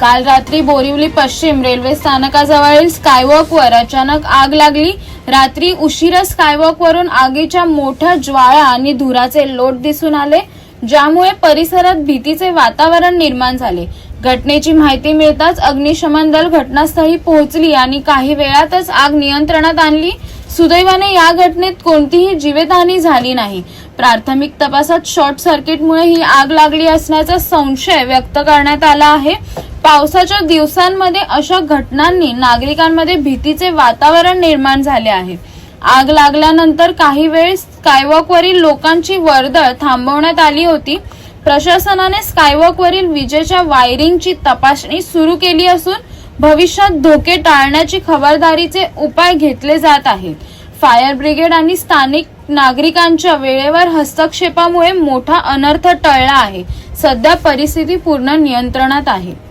काल रात्री बोरिवली पश्चिम रेल्वे स्थानकाजवळील स्कायवॉकवर अचानक आग लागली. रात्री उशिरा स्कायवॉकवरून आगीच्या मोठ्या ज्वाळा आणि धुराचे लोट दिसून आले ज्यामुळे परिसरात भीतीचे वातावरण निर्माण झाले. घटनेची माहिती मिळताच अग्निशमन दल घटनास्थळी पोहोचली आणि काही वेळातच आग नियंत्रणात आणली. सुदैवाने या घटनेत कोणतीही जीवितहानी झाली नाही. प्राथमिक तपासात शॉर्ट सर्किटमुळे ही आग लागली असण्याचा संशय व्यक्त करण्यात आला आहे. पावसाच्या दिवसांमध्ये अशा घटनांनी नागरिकांमध्ये भीतीचे वातावरण निर्माण झाले आहे. आग लागल्यानंतर काही वेळ स्कायवॉकवरील लोकांची वर्दळ थांबवण्यात आली होती. प्रशासनाने स्कायवॉकवरील विजेच्या वायरिंगची तपासणी सुरू केली असून भविष्यात धोके टाळण्याची खबरदारीचे उपाय घेतले जात आहेत. फायर ब्रिगेड आणि स्थानिक नागरिकांच्या वेळेवर हस्तक्षेपामुळे मोठा अनर्थ टळला आहे. सध्या परिस्थिती पूर्ण नियंत्रणात आहे.